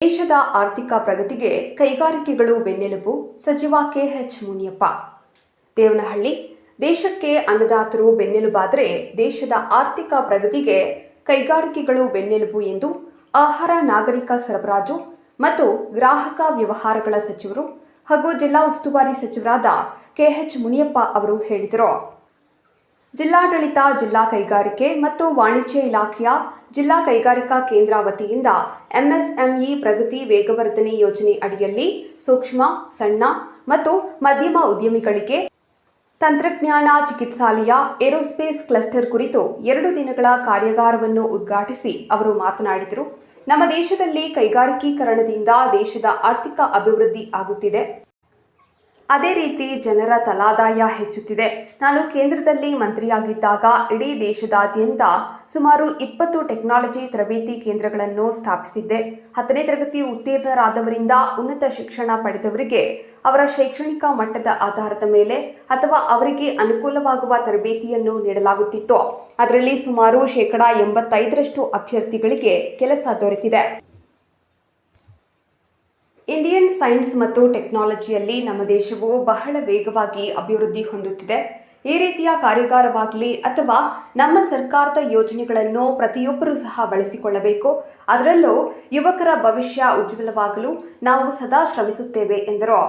ದೇಶದ ಆರ್ಥಿಕ ಪ್ರಗತಿಗೆ ಕೈಗಾರಿಕೆಗಳು ಬೆನ್ನೆಲುಬು, ಸಚಿವ ಕೆಎಚ್ ಮುನಿಯಪ್ಪ. ದೇವನಹಳ್ಳಿ, ದೇಶಕ್ಕೆ ಅನ್ನದಾತರು ಬೆನ್ನೆಲುಬಾದರೆ ದೇಶದ ಆರ್ಥಿಕ ಪ್ರಗತಿಗೆ ಕೈಗಾರಿಕೆಗಳು ಬೆನ್ನೆಲುಬು ಎಂದು ಆಹಾರ, ನಾಗರಿಕ ಸರಬರಾಜು ಮತ್ತು ಗ್ರಾಹಕ ವ್ಯವಹಾರಗಳ ಸಚಿವರು ಹಾಗೂ ಜಿಲ್ಲಾ ಉಸ್ತುವಾರಿ ಸಚಿವರಾದ ಕೆಎಚ್ ಮುನಿಯಪ್ಪ ಅವರು ಹೇಳಿದರು. ಜಿಲ್ಲಾಡಳಿತ, ಜಿಲ್ಲಾ ಕೈಗಾರಿಕೆ ಮತ್ತು ವಾಣಿಜ್ಯ ಇಲಾಖೆಯ ಜಿಲ್ಲಾ ಕೈಗಾರಿಕಾ ಕೇಂದ್ರ ವತಿಯಿಂದ ಎಂಎಸ್ಎಂಇ ಪ್ರಗತಿ ವೇಗವರ್ಧನೆ ಯೋಜನೆ ಅಡಿಯಲ್ಲಿ ಸೂಕ್ಷ್ಮ, ಸಣ್ಣ ಮತ್ತು ಮಧ್ಯಮ ಉದ್ಯಮಿಗಳಿಗೆ ತಂತ್ರಜ್ಞಾನ, ಚಿಕಿತ್ಸಾಲಯ, ಏರೋಸ್ಪೇಸ್ ಕ್ಲಸ್ಟರ್ ಕುರಿತು ಎರಡು ದಿನಗಳ ಕಾರ್ಯಾಗಾರವನ್ನು ಉದ್ಘಾಟಿಸಿ ಅವರು ಮಾತನಾಡಿದರು. ನಮ್ಮ ದೇಶದಲ್ಲಿ ಕೈಗಾರಿಕೀಕರಣದಿಂದ ದೇಶದ ಆರ್ಥಿಕ ಅಭಿವೃದ್ಧಿ ಆಗುತ್ತಿದೆ. ಅದೇ ರೀತಿ ಜನರ ತಲಾದಾಯ ಹೆಚ್ಚುತ್ತಿದೆ. ನಾನು ಕೇಂದ್ರದಲ್ಲಿ ಮಂತ್ರಿಯಾಗಿದ್ದಾಗ ಇಡೀ ದೇಶದಾದ್ಯಂತ ಸುಮಾರು ಇಪ್ಪತ್ತು ಟೆಕ್ನಾಲಜಿ ತರಬೇತಿ ಕೇಂದ್ರಗಳನ್ನು ಸ್ಥಾಪಿಸಿದ್ದೆ. ಹತ್ತನೇ ತರಗತಿ ಉತ್ತೀರ್ಣರಾದವರಿಂದ ಉನ್ನತ ಶಿಕ್ಷಣ ಪಡೆದವರಿಗೆ ಅವರ ಶೈಕ್ಷಣಿಕ ಮಟ್ಟದ ಆಧಾರದ ಮೇಲೆ ಅಥವಾ ಅವರಿಗೆ ಅನುಕೂಲವಾಗುವ ತರಬೇತಿಯನ್ನು ನೀಡಲಾಗುತ್ತಿತ್ತು. ಅದರಲ್ಲಿ ಸುಮಾರು ಶೇಕಡಾ ಎಂಬತ್ತೈದರಷ್ಟು ಅಭ್ಯರ್ಥಿಗಳಿಗೆ ಕೆಲಸ ದೊರೆತಿದೆ. ಇಂಡಿಯನ್ ಸೈನ್ಸ್ ಮತ್ತು ಟೆಕ್ನಾಲಜಿಯಲ್ಲಿ ನಮ್ಮ ದೇಶವು ಬಹಳ ವೇಗವಾಗಿ ಅಭಿವೃದ್ಧಿ ಹೊಂದುತ್ತಿದೆ. ಈ ರೀತಿಯ ಕಾರ್ಯಾಗಾರವಾಗಲಿ ಅಥವಾ ನಮ್ಮ ಸರ್ಕಾರದ ಯೋಜನೆಗಳನ್ನು ಪ್ರತಿಯೊಬ್ಬರೂ ಸಹ ಬಳಸಿಕೊಳ್ಳಬೇಕು. ಅದರಲ್ಲೂ ಯುವಕರ ಭವಿಷ್ಯ ಉಜ್ವಲವಾಗಲು ನಾವು ಸದಾ ಶ್ರಮಿಸುತ್ತೇವೆ ಎಂದರು.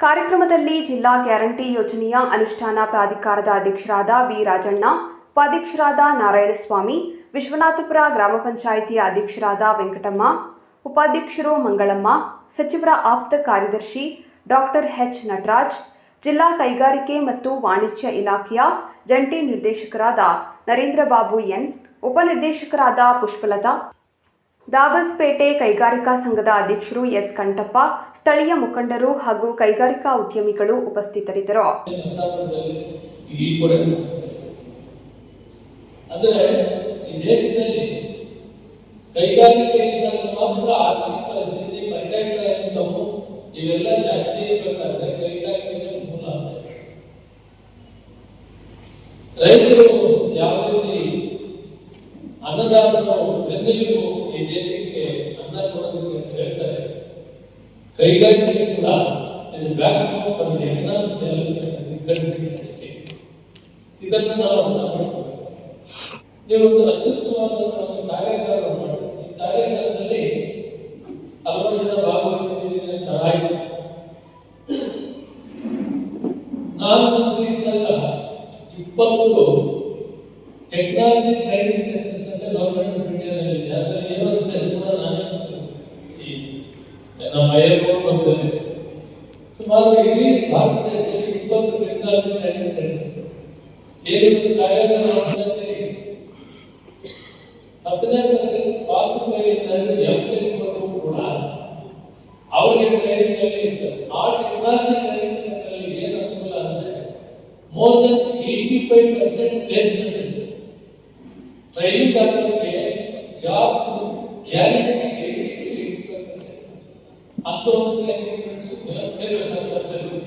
ಕಾರ್ಯಕ್ರಮದಲ್ಲಿ ಜಿಲ್ಲಾ ಗ್ಯಾರಂಟಿ ಯೋಜನೆಯ ಅನುಷ್ಠಾನ ಪ್ರಾಧಿಕಾರದ ಅಧ್ಯಕ್ಷರಾದ ಬಿ ರಾಜಣ್ಣ, ಉಪಾಧ್ಯಕ್ಷರಾದ ನಾರಾಯಣಸ್ವಾಮಿ, ವಿಶ್ವನಾಥಪುರ ಗ್ರಾಮ ಪಂಚಾಯಿತಿಯ ಅಧ್ಯಕ್ಷರಾದ ವೆಂಕಟಮ್ಮ ಉಪಾಧ್ಯಕ್ಷರು ಮಂಗಳಮ್ಮ, ಸಚಿವರ ಆಪ್ತ ಕಾರ್ಯದರ್ಶಿ ಡಾಕ್ಟರ್ ಎಚ್ ನಟರಾಜ್, ಜಿಲ್ಲಾ ಕೈಗಾರಿಕೆ ಮತ್ತು ವಾಣಿಜ್ಯ ಇಲಾಖೆಯ ಜಂಟಿ ನಿರ್ದೇಶಕರಾದ ನರೇಂದ್ರ ಬಾಬು ಎನ್ ಉಪನಿರ್ದೇಶಕರಾದ ಪುಷ್ಪಲತಾ, ದಾಬಸ್ಪೇಟೆ ಕೈಗಾರಿಕಾ ಸಂಘದ ಅಧ್ಯಕ್ಷರು ಎಸ್ ಕಂಠಪ್ಪ, ಸ್ಥಳೀಯ ಮುಖಂಡರು ಹಾಗೂ ಕೈಗಾರಿಕಾ ಉದ್ಯಮಿಗಳು ಉಪಸ್ಥಿತರಿದ್ದರು. ಸಂದರ್ಭದಲ್ಲಿ ಮಾತ್ರ ಆರ್ಥಿಕ ಪರಿಸ್ಥಿತಿ ಇನ್ಕಮು ಇವೆಲ್ಲ ಜಾಸ್ತಿ ಇರಬೇಕಾದ್ರೆ ಕೈಗಾರಿಕೆ ಮೂಲ ಅಂತ ರೈತರು ಯಾವ ರೀತಿ ಅನ್ನದಾತರು ಬೆನ್ನೆಲುಬು ಈ ದೇಶಕ್ಕೆ ಅನ್ನ ಕೊಡಬೇಕು ಅಂತ ಹೇಳ್ತಾರೆ, ಕೈಗಾರಿಕೆ ಕೂಡ ಇಸ್ ಬ್ಯಾಕ್ ಕಂಟ್ರಿ ಅಷ್ಟೇ ಇದನ್ನ ನಾವು ಅರ್ಥ ಮಾಡ್ಕೊಬೇಕು. ನೀವು ಒಂದು ಅದ್ಭುತವಾದ ಒಂದು ಕಾರ್ಯಾಗಾರ ಈ ಕಾರ್ಯಾಗಾರದಲ್ಲಿ ಹಲವಾರು ಜನ ಭಾಗವಹಿಸಿದ್ದೀರಿ ಅಂತ ಆಯ್ತು ನಾನು ಮಂತ್ರಿ ಇದ್ದಾಗ ಇಪ್ಪತ್ತು ಟೆಕ್ನಾಲಜಿ ಟ್ರೈನಿಂಗ್ ಸೆಂಟರ್ಸ್ ಅಂತ ಗೌರ್ಮೆಂಟ್ ಆಫ್ ಇಂಡಿಯಾದಲ್ಲಿ ಇದೆ ಅದರಲ್ಲಿ ಏರೋಸ್ಪೇಸ್ ಕೂಡ ನಾನೇ ಈ ನಮ್ಮ ಏರ್ಪೋರ್ಟ್ ಬಂದಿದೆ ಸುಮಾರು ಇಡೀ ಭಾರತ ದೇಶದಲ್ಲಿ ಇಪ್ಪತ್ತು ಟೆಕ್ನಾಲಜಿ ಟ್ರೈನಿಂಗ್ ಸೆಂಟರ್ಸ್ ಏನಿತ್ತು ಕಾರ್ಯಾಗಾರ ಮಾಡ್ತಿದ್ದೀರಿ ಹತ್ತನೇ ಏಯ್ಟಿ ಫೈವ್ ಪರ್ಸೆಂಟ್ ಪ್ಲೇಸ್ಮೆಂಟ್ ಇದೆ training ಆದವರಿಗೆ job guarantee eighty to eighty five percent ಅಂತ ಒಂದು ಟ್ರೈನಿಂಗ್ ಬೇರೆ ಸಂದರ್ಭದಲ್ಲಿ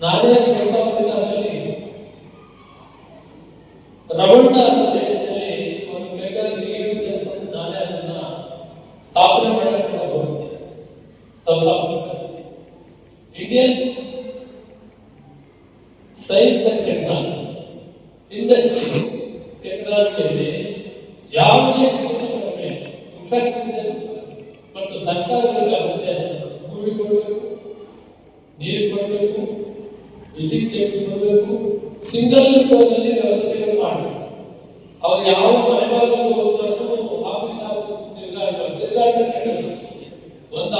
ನಾನೇ ಸೌತ್ ಆಫ್ರಿಕಾದಲ್ಲಿ ರವಂಡ ಅನ್ನೋ ದೇಶದಲ್ಲಿ ಒಂದು ಕೈಗಾರಿಕೆ ಇರುತ್ತೆ ಅನ್ಕೊಂಡು ನಾನೇ ಅದನ್ನ ಸ್ಥಾಪನೆ ಮಾಡಕ್ಕೆ ಕೂಡ ಹೋಗಿದ್ದೆ ಸೌತ್ ಆಫ್ರಿಕಾದಲ್ಲಿ Indian science and technology industry ಟೆಕ್ನಾಲಜಿಯಲ್ಲಿ ಯಾವ ದೇಶಕ್ಕೂ ಕಡಿಮೆ ಇನ್ಫ್ರಾಸ್ಟ್ರಕ್ಚರ್ ಮತ್ತು ಸರ್ಕಾರಗಳು ವ್ಯವಸ್ಥೆ ಭೂಮಿ ಕೊಡಬೇಕು, ನೀರು ಕೊಡಬೇಕು, ವಿದ್ಯುತ್ ಶಕ್ತಿ ಕೊಡಬೇಕು ಸಿಂಗಲ್ ವಿಂಡೋದಲ್ಲಿ ವ್ಯವಸ್ಥೆಗಳು ಮಾಡಬೇಕು. ಅವ್ರು ಯಾವ ಮನೆಗಳಲ್ಲಿ ಹೋಗ್ಬಾರ್ದು ಆಫೀಸ್ ಆಫೀಸ್ ತಿರುಗಾಡಬೇಕು ಒಂದು